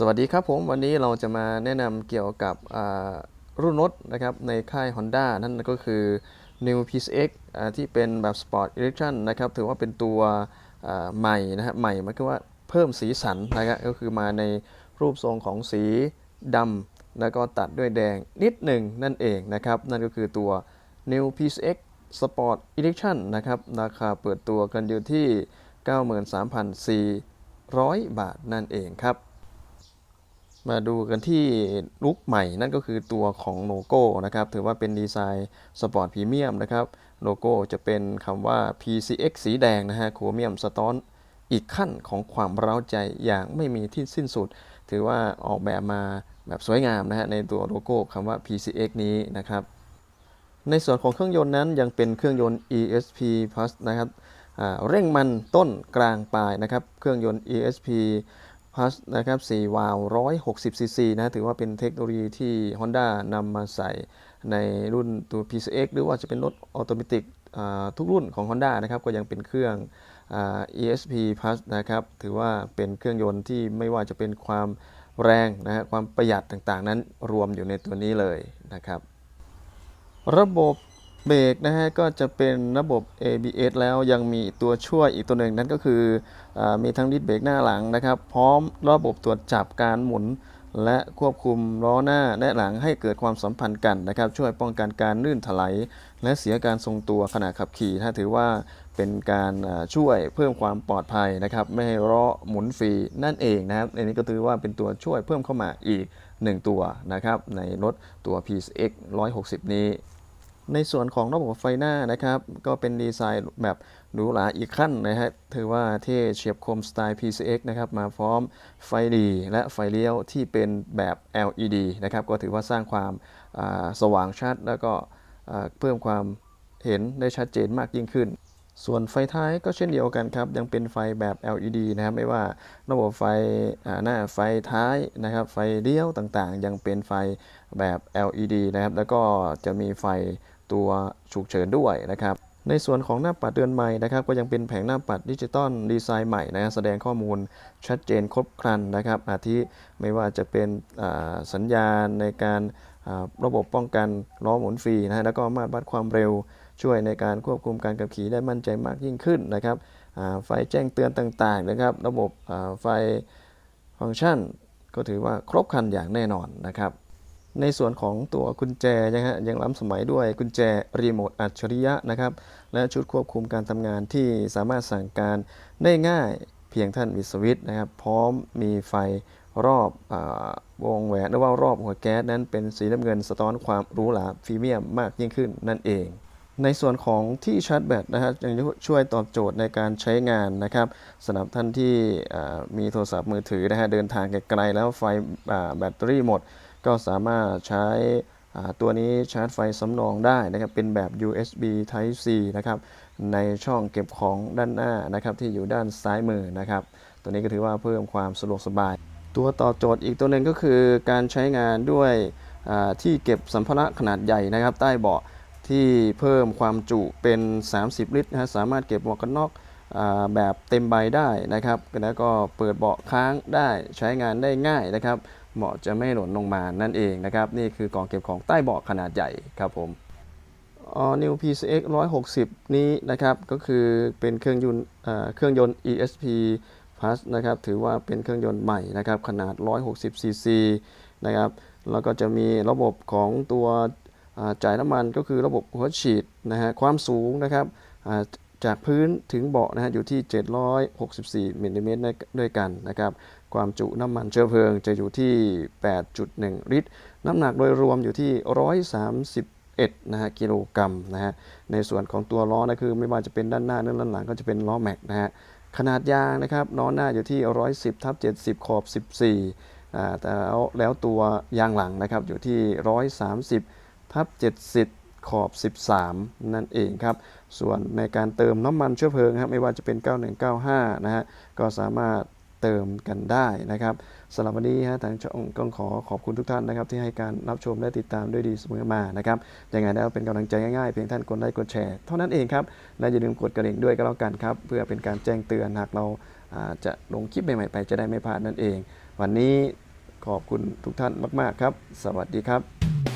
สวัสดีครับผมวันนี้เราจะมาแนะนำเกี่ยวกับรุ่นรถนะครับในค่าย Honda นั่นก็คือ New PCX ที่เป็นแบบ Sport Edition นะครับถือว่าเป็นตัวใหม่นะฮะใหม่หมันคือว่าเพิ่มสีสันนะครับก็คือมาในรูปทรงของสีดำแล้วก็ตัดด้วยแดงนิดหนึ่งนั่นเองนะครับนั่นก็คือตัว New PCX Sport Edition นะครับราคาเปิดตัวกันอยู่ที่ 93,400 บาทนั่นเองครับ มาดูกันที่ลุคใหม่นั่นก็คือตัวของโลโก้นะครับ ถือว่าเป็นดีไซน์สปอร์ตพรีเมียมนะครับ โลโก้จะเป็นคำว่า PCX สีแดงนะฮะโครเมียมสตอนอีกขั้นของความเร้าใจอย่างไม่มีที่สิ้นสุด ถือว่าออกแบบมาแบบสวยงามนะฮะในตัวโลโก้คำว่า PCX นี้นะครับ ในส่วนของเครื่องยนต์นั้นยังเป็นเครื่องยนต์ ESP Plus นะครับเร่งมันต้นกลางปลายนะครับ เครื่องยนต์ ESP Plus นะครับ4วาล์ว160 cc นะถือว่าเป็นเทคโนโลยีที่ Honda นำมาใส่ในรุ่นตัว PCX หรือว่าจะเป็นรถออโตเมติกทุกรุ่นของ Honda นะครับก็ยังเป็นเครื่อง ESP Plus นะครับถือว่าเป็นเครื่องยนต์ที่ไม่ว่าจะเป็นความแรงนะฮะความประหยัดต่างๆ นั้นรวมอยู่ในตัวนี้เลยนะครับ ระบบ เบรกนะฮะก็จะเป็นระบบ ABS แล้วยังมีตัวช่วยอีกตัวหนึ่งนั่นก็คืออมีทั้งดิสเบรกหน้าหลังนะครับ พร้อมระบบตรวจจับการหมุน และควบคุมล้อหน้าและหลังให้เกิดความสัมพันธ์กันนะครับ ช่วยป้องกันการลื่นถลายและเสียการทรงตัวขณะขับขี่ ถ้าถือว่าเป็นการช่วยเพิ่มความปลอดภัยนะครับ ไม่ให้ล้อหมุนฟรีนั่นเองนะครับอันนี้ก็ถือว่าเป็นตัวช่วยเพิ่มเข้ามาอีก 1 ตัวนะครับในรถตัว PX 160 นี้ ในส่วนของระบบไฟหน้านะครับ ก็เป็นดีไซน์แบบหรูหราอีกขั้นนะฮะถือว่าเท่เฉียบคมสไตล์ PCX นะครับมาพร้อมไฟดีและไฟเลี้ยวที่เป็นแบบ LED นะครับก็ถือว่าสร้างความสว่างชัด แล้วก็เพิ่มความเห็นได้ชัดเจนมากยิ่งขึ้น ส่วนไฟท้ายก็เช่นเดียวกันครับ ยังเป็นไฟแบบ LED นะครับไม่ว่าระบบไฟหน้าไฟท้ายนะครับ ไฟเลี้ยวต่างๆ ยังเป็นไฟแบบ LED นะครับ แล้วก็จะมีไฟ ตัวฉุกเฉินด้วยนะครับ ในส่วนของหน้าปัดเดือนใหม่นะครับ ก็ยังเป็นแผงหน้าปัดดิจิตอลดีไซน์ใหม่นะฮะแสดงข้อมูลชัดเจนครบครันนะครับ อาทิไม่ว่าจะเป็นสัญญาณในการระบบป้องกันล้อหมุนฟรีนะฮะแล้วก็มาตรวัดความเร็วช่วยในการควบคุมการขับขี่ได้มั่นใจมากยิ่งขึ้นนะครับไฟแจ้งเตือนต่างๆนะครับ ระบบไฟฟังก์ชัน ก็ถือว่าครบครันอย่างแน่นอนนะครับ ในส่วนของตัวกุญแจนะฮะยังล้ำสมัยด้วยกุญแจรีโมทอัจฉริยะนะครับ และชุดควบคุมการทำงานที่สามารถสั่งการได้ง่ายเพียงท่านมีสวิตช์นะครับ พร้อมมีไฟรอบอวงแหวนหรือว่ารอบหัวแก๊สนั้นเป็นสีน้ำเงินสะท้อนความหรูหราพรีเมียมมากยิ่งขึ้นนั่นเอง ในส่วนของที่ชาร์จแบตนะฮะยังช่วยตอบโจทย์ในการใช้งานนะครับสำหรับท่านที่มีโทรศัพท์มือถือนะฮะเดินทางไกลๆแล้วไฟแบตเตอรี่หมด ก็สามารถใช้ตัวนี้ชาร์จไฟสำรองได้นะครับ เป็นแบบ USB Type C นะครับ ในช่องเก็บของด้านหน้านะครับ ที่อยู่ด้านซ้ายมือนะครับ ตัวนี้ก็ถือว่าเพิ่มความสะดวกสบาย ตัวต่อโจทย์อีกตัวหนึ่งก็คือการใช้งานด้วยที่เก็บสัมภาระขนาดใหญ่นะครับ ใต้เบาะที่เพิ่มความจุเป็น 30 ลิตรนะฮะสามารถเก็บหมวกกันน็อกแบบเต็มใบได้นะครับ แล้วก็เปิดเบาะค้างได้ใช้งานได้ง่ายนะครับ เบาะจะไม่หล่นลงมานั่นเองนะครับ นี่คือกล่องเก็บของใต้เบาะขนาดใหญ่ครับผม All New PCX 160 นี้นะครับ ก็คือเป็นเครื่องยนต์เครื่องยนต์ ESP Plus นะครับ ถือว่าเป็นเครื่องยนต์ใหม่นะครับ ขนาด 160 cc นะครับ แล้วก็จะมีระบบของตัวจ่ายน้ำมันก็คือระบบหัวฉีดนะฮะ ความสูงนะครับจากพื้นถึงเบาะนะฮะอยู่ที่ 764มิลลิเมตรด้วยกันนะครับ ความจุน้ำมันเชื้อเพลิงจะอยู่ที่ 8.1 ลิตร น้ำหนักโดยรวมอยู่ที่ 131นะฮะกิโลกรัมนะฮะ ในส่วนของตัวล้อนะคือไม่ว่าจะเป็นด้านหน้าหรือด้านหลังก็จะเป็นล้อแม็กนะฮะ ขนาดยางนะครับล้อหน้าอยู่ที่ 110ทับ70 ขอบ 14อ่าแต่แล้วแล้วตัวยางหลังนะครับอยู่ที่ 130ทับ70ขอบ 13 นั่นเองครับ ส่วนในการเติมน้ำมันเชื้อเพลิงครับ ไม่ว่าจะเป็น 9195 นะฮะ ก็สามารถ เติมกันได้นะครับสำหรับวันนี้ฮะทางช่องก็ขอขอบคุณทุกท่านนะครับ ที่ให้การรับชมและติดตามด้วยดีเสมอมานะครับยังไงแล้วเป็นกำลังใจง่ายๆ เพียงท่านกดไลค์กดแชร์เท่านั้นเองครับและอย่าลืมกดกระดิ่งด้วยก็แล้วกันครับ เพื่อเป็นการแจ้งเตือนหากเราอ่าจะลงคลิปใหม่ๆไปจะได้ไม่พลาดนั่นเอง วันนี้ขอบคุณทุกท่านมาก ๆ ครับ สวัสดีครับ